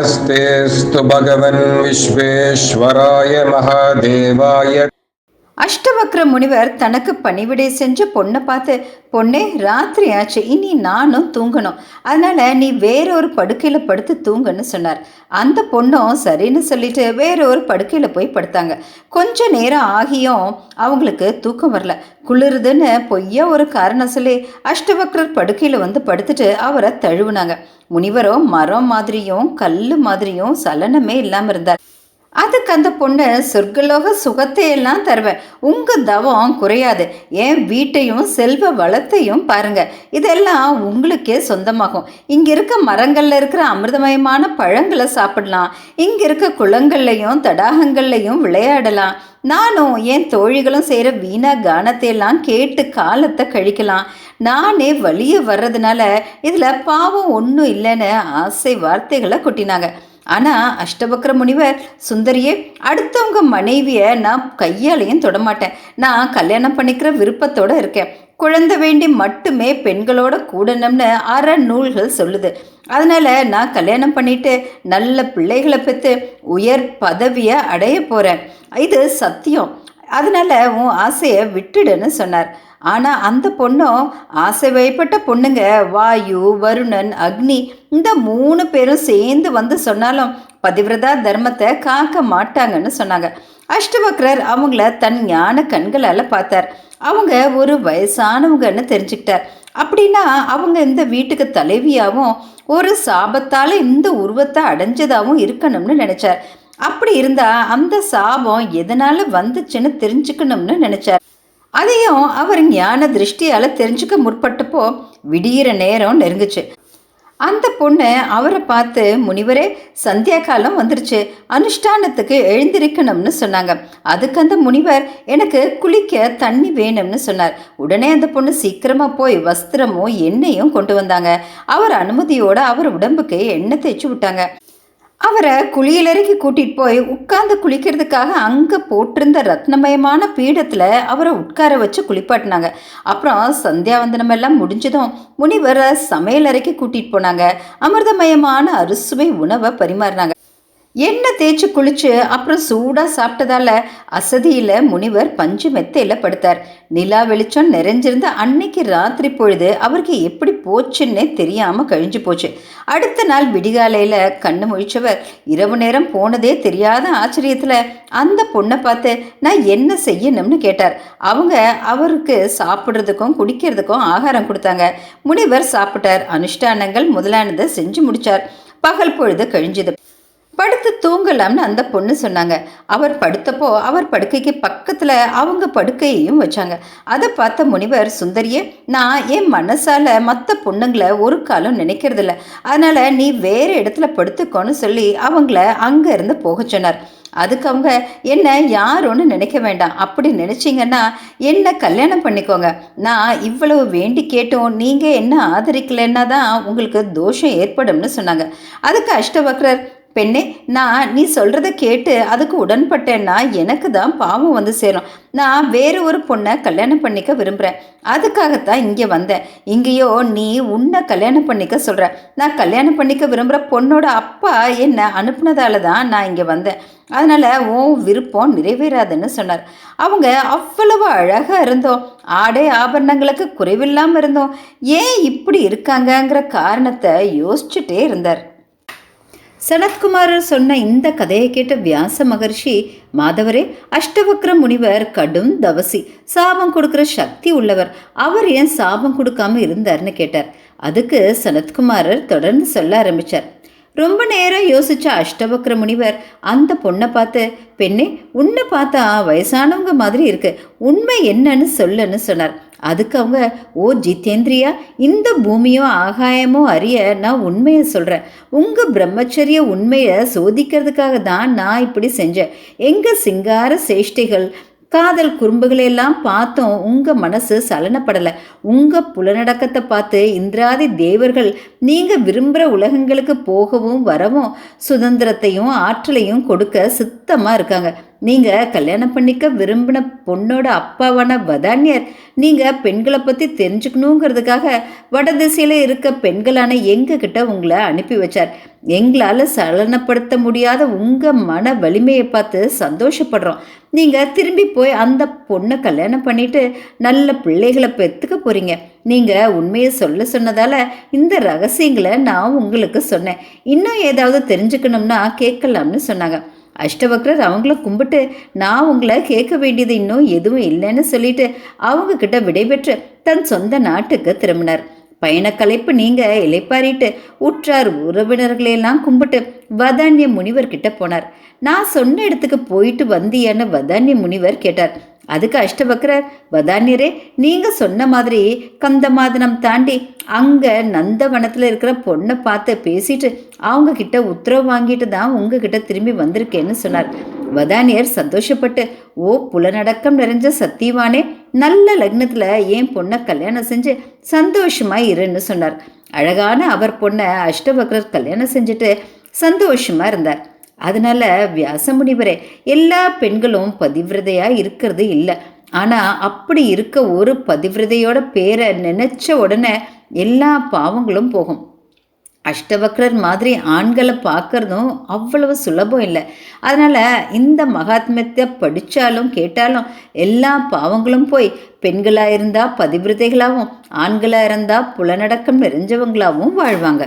नमस्तेऽस्तु भगवन् विश्वेश्वराय महादेवाय அஷ்டவக்ர முனிவர் தனக்கு பணிவிடை செஞ்ச பொண்ணை பார்த்து பொண்ணே ராத்திரி ஆச்சு இனி நானும் தூங்கணும். அதனால நீ வேற ஒரு படுக்கையில் படுத்து தூங்குன்னு சொன்னார். அந்த பொண்ணும் சரின்னு சொல்லிட்டு வேற ஒரு படுக்கையில் போய் படுத்தாங்க. கொஞ்ச நேரம் ஆகியும் அவங்களுக்கு தூக்கம் வரல. குளிருதுன்னு பொய்யா ஒரு காரணம் சொல்லி அஷ்டவக்ரர் படுக்கையில் வந்து படுத்துட்டு அவரை தழுவுனாங்க. முனிவரோ மரம் மாதிரியும் கல் மாதிரியும் சலனமே இல்லாமல் இருந்தார். அதுக்கு அந்த பொண்ணு சொர்க்கலோக சுகத்தையெல்லாம் தருவேன் உங்கள் தவம் குறையாது. என் வீட்டையும் செல்வ வளத்தையும் பாருங்கள் இதெல்லாம் உங்களுக்கே சொந்தமாகும். இங்கே இருக்க மரங்களில் இருக்கிற அமிர்தமயமான பழங்களை சாப்பிடலாம். இங்கே இருக்க குளங்கள்லையும் தடாகங்கள்லையும் விளையாடலாம். நானும் என் தோழிகளும் செய்கிற வீணா கானத்தையெல்லாம் கேட்டு காலத்தை கழிக்கலாம். நானே வழியே வர்றதுனால இதில் பாவம் ஒன்றும் இல்லைன்னு ஆசை வார்த்தைகளை கொட்டினாங்க. ஆனால் அஷ்டபக்ர முனிவர் சுந்தரியே அடுத்தவங்க மனைவியை நான் கையாலையும் தொடமாட்டேன். நான் கல்யாணம் பண்ணிக்கிற விருப்பத்தோடு இருக்கேன். குழந்தை வேண்டி மட்டுமே பெண்களோட கூடணும்னு அற நூல்கள் சொல்லுது. அதனால் நான் கல்யாணம் பண்ணிட்டு நல்ல பிள்ளைகளை பெற்று உயர் பதவியை அடைய போகிறேன் இது சத்தியம். அதனால் உன் ஆசையை விட்டுடுன்னு சொன்னார். ஆனால் அந்த பொண்ணும் ஆசை வயப்பட்ட பொண்ணுங்க வாயு வருணன் அக்னி இந்த மூணு பேரும் சேர்ந்து வந்து சொன்னாலும் பதிவிரதா தர்மத்தை காக்க மாட்டாங்கன்னு சொன்னாங்க. அஷ்டவக்ரர் அவங்கள தன் ஞான கண்களால் பார்த்தார். அவங்க ஒரு வயசானவங்கன்னு தெரிஞ்சுக்கிட்டார். அப்படின்னா அவங்க இந்த வீட்டுக்கு தலைவியாகவும் ஒரு சாபத்தால் இந்த உருவத்தை அடைஞ்சதாகவும் இருக்கணும்னு நினச்சார். அப்படி இருந்தா அந்த சாபம் எதனால வந்துச்சுன்னு தெரிஞ்சுக்கணும்னு நினைச்சார். அதையும் அவர் ஞான திருஷ்டியால தெரிஞ்சுக்க முற்பட்டப்போ விடியிற நேரம் நெருங்குச்சு. அந்த பொண்ணு அவரை பார்த்து முனிவரே சந்தியா காலம் வந்துருச்சு. அனுஷ்டானத்துக்கு எழுந்திருக்கணும்னு சொன்னாங்க. அதுக்கு அந்த முனிவர் எனக்கு குளிக்க தண்ணி வேணும்னு சொன்னார். உடனே அந்த பொண்ணு சீக்கிரமாக போய் வஸ்திரமும் எண்ணெயும் கொண்டு வந்தாங்க. அவர் அனுமதியோடு அவர் உடம்புக்கு எண்ணெய் தேய்ச்சி விட்டாங்க. அவரை குளியலறைக்கு கூட்டிகிட்டு போய் உட்கார்ந்து குளிக்கிறதுக்காக அங்கே போட்டிருந்த ரத்னமயமான பீடத்தில் அவரை உட்கார வச்சு குளிப்பாட்டினாங்க. அப்புறம் சந்தியாவந்தனம் எல்லாம் முடிஞ்சதும் முனிவரை சமையலறைக்கு கூட்டிகிட்டு போனாங்க. அமிர்தமயமான அறுசுவை உணவை பரிமாறினாங்க. எண்ணெய் தேய்ச்சி குளிச்சு அப்புறம் சூடாக சாப்பிட்டதால அசதியில் முனிவர் பஞ்சு மெத்தையில் படுத்தார். நிலா வெளிச்சம் நிறைஞ்சிருந்த அன்னைக்கு ராத்திரி பொழுது அவருக்கு எப்படி போச்சுன்னே தெரியாமல் கழிஞ்சு போச்சு. அடுத்த நாள் விடிகாலையில் கண்ணு முழிச்சவர் இரவு நேரம் போனதே தெரியாத ஆச்சரியத்தில் அந்த பொண்ணை பார்த்து நான் என்ன செய்யணும்னு கேட்டார். அவங்க அவருக்கு சாப்பிட்றதுக்கும் குடிக்கிறதுக்கும் ஆகாரம் கொடுத்தாங்க. முனிவர் சாப்பிட்டார். அனுஷ்டானங்கள் முதலானதை செஞ்சு முடித்தார் பகல் பொழுது கழிஞ்சுது. படுத்து தூங்கலாம்னு அந்த பொண்ணு சொன்னாங்க. அவர் படுத்தப்போ அவர் படுக்கைக்கு பக்கத்தில் அவங்க படுக்கையையும் வச்சாங்க. அதை பார்த்த முனிவர் சுந்தரியே நான் என் மனசால மற்ற பொண்ணுங்களை ஒரு காலம் நினைக்கிறதில்ல. அதனால் நீ வேறு இடத்துல படுத்துக்கோன்னு சொல்லி அவங்கள அங்கேருந்து போக சொன்னார். அதுக்கு அவங்க என்ன ஒன்று நினைக்க வேண்டாம். அப்படி நினச்சிங்கன்னா என்ன கல்யாணம் பண்ணிக்கோங்க. நான் இவ்வளவு வேண்டி கேட்டோம். நீங்கள் என்ன ஆதரிக்கலைன்னா தான் உங்களுக்கு தோஷம் ஏற்படும்னு சொன்னாங்க. அதுக்கு அஷ்டவக்ரர் பெண்ணே நான் நீ சொல்கிறத கேட்டு அதுக்கு உடன்பட்டேன்னா எனக்கு தான் பாவம் வந்து சேரும். நான் வேறு ஒரு பொண்ணை கல்யாணம் பண்ணிக்க விரும்புகிறேன் அதுக்காகத்தான் இங்கே வந்தேன். இங்கேயோ நீ உன்னை கல்யாணம் பண்ணிக்க சொல்கிற நான் கல்யாணம் பண்ணிக்க விரும்புகிற பொண்ணோட அப்பா என்னை அனுப்புனதால தான் நான் இங்கே வந்தேன். அதனால் உன் விருப்பம் நிறைவேறாதுன்னு சொன்னார். அவங்க அவ்வளவு அழகாக இருந்தோம். ஆடை ஆபரணங்களுக்கு குறைவில்லாமல் இருந்தோம். ஏன் இப்படி இருக்காங்கங்கிற காரணத்தை யோசிச்சுட்டே இருந்தார். சனத்குமாரர் சொன்ன இந்த கதையை கேட்ட வியாச மகர்ஷி மாதவரே அஷ்டவக்ர முனிவர் கடும் தவசி சாபம் கொடுக்குற சக்தி உள்ளவர். அவர் ஏன் சாபம் கொடுக்காம இருந்தார்னு கேட்டார். அதுக்கு சனத்குமாரர் தொடர்ந்து சொல்ல ஆரம்பிச்சார். ரொம்ப நேரம் யோசிச்ச அஷ்டவக்ர முனிவர் அந்த பொண்ணை பார்த்து பெண்ணே உன்னை பார்த்தா வயசானவங்க மாதிரி இருக்கு. உண்மை என்னன்னு சொல்லுன்னு சொன்னார். அதுக்கு அவங்க ஓ ஜித்தேந்திரியா இந்த பூமியோ ஆகாயமோ அறிய நான் உண்மையை சொல்கிறேன் உங்கள் பிரம்மச்சரிய உண்மையை சோதிக்கிறதுக்காக தான் நான் இப்படி செஞ்சேன். எங்கள் சிங்கார சேஷ்டைகள் காதல் குறும்புகளையெல்லாம் பார்த்தோம் உங்கள் மனசு சலனப்படலை. உங்கள் புலநடக்கத்தை பார்த்து இந்திராதி தேவர்கள் நீங்கள் விரும்புகிற உலகங்களுக்கு போகவும் வரவும் சுதந்திரத்தையும் ஆற்றலையும் கொடுக்க சுத்தமாக இருக்காங்க. நீங்கள் கல்யாணம் பண்ணிக்க விரும்பின பொண்ணோட அப்பாவான வதானியர் நீங்கள் பெண்களை பற்றி தெரிஞ்சுக்கணுங்கிறதுக்காக வடதிசையில் இருக்க பெண்களான எங்ககிட்ட உங்களை அனுப்பி வச்சார். எங்களால் சலனப்படுத்த முடியாத உங்கள் மன வலிமையை பார்த்து சந்தோஷப்படுறோம். நீங்கள் திரும்பி போய் அந்த பொண்ணை கல்யாணம் பண்ணிட்டு நல்ல பிள்ளைகளை பெற்றுக்க போகிறீங்க நீங்கள் உண்மையை சொல்ல சொன்னதால் இந்த ரகசியங்களை நான் உங்களுக்கு சொன்னேன். இன்னும் ஏதாவது தெரிஞ்சுக்கணும்னா கேட்கலாம்னு சொன்னாங்க. அஷ்டவக்ரர் அவங்கள கும்பிட்டு நான் உங்களை கேட்க வேண்டியது இன்னும் எதுவும் இல்லைன்னு சொல்லிட்டு அவங்க கிட்ட விடைபெற்று தன் சொந்த நாட்டுக்கு திரும்பினார். பயணக்கலைப்பு நீங்க இலைப்பாரிட்டு உற்றார் உறவினர்களையெல்லாம் கும்பிட்டு வதானிய முனிவர் கிட்ட போனார். நான் சொன்ன இடத்துக்கு போயிட்டு வந்தியான்னு வதானிய முனிவர் கேட்டார். அதுக்கு அஷ்டபக்ரர் பதானியரே நீங்கள் சொன்ன மாதிரி கந்தமாதனம் தாண்டி அங்கே நந்தவனத்தில் இருக்கிற பொண்ணை பார்த்து பேசிட்டு அவங்க கிட்ட உத்தரவு வாங்கிட்டு தான் உங்ககிட்ட திரும்பி வந்திருக்கேன்னு சொன்னார். வதானியர் சந்தோஷப்பட்டு ஓ புலனடக்கம் நிறைஞ்ச சத்தியவானே நல்ல லக்னத்தில் என் பொண்ணை கல்யாணம் செஞ்சு சந்தோஷமாக இருன்னு சொன்னார். அழகான அவர் பொண்ணை அஷ்டபக்ரர் கல்யாணம் செஞ்சுட்டு சந்தோஷமாக இருந்தார். அதனால வியாசமுனிவரே எல்லா பெண்களும் பதிவிரதையா இருக்கிறது இல்லை. ஆனா அப்படி இருக்க ஒரு பதிவிரதையோட பேரை நினைச்ச உடனே எல்லா பாவங்களும் போகும். அஷ்டவக்ரர் மாதிரி ஆண்களை பார்க்கறதும் அவ்வளவு சுலபம் இல்லை. அதனால் இந்த மகாத்மியத்தை படித்தாலும் கேட்டாலும் எல்லா பாவங்களும் போய் பெண்களாக இருந்தால் பதிவிரதைகளாகவும் ஆண்களாக இருந்தால் புலனடக்கம் நிறைஞ்சவங்களாகவும் வாழ்வாங்க.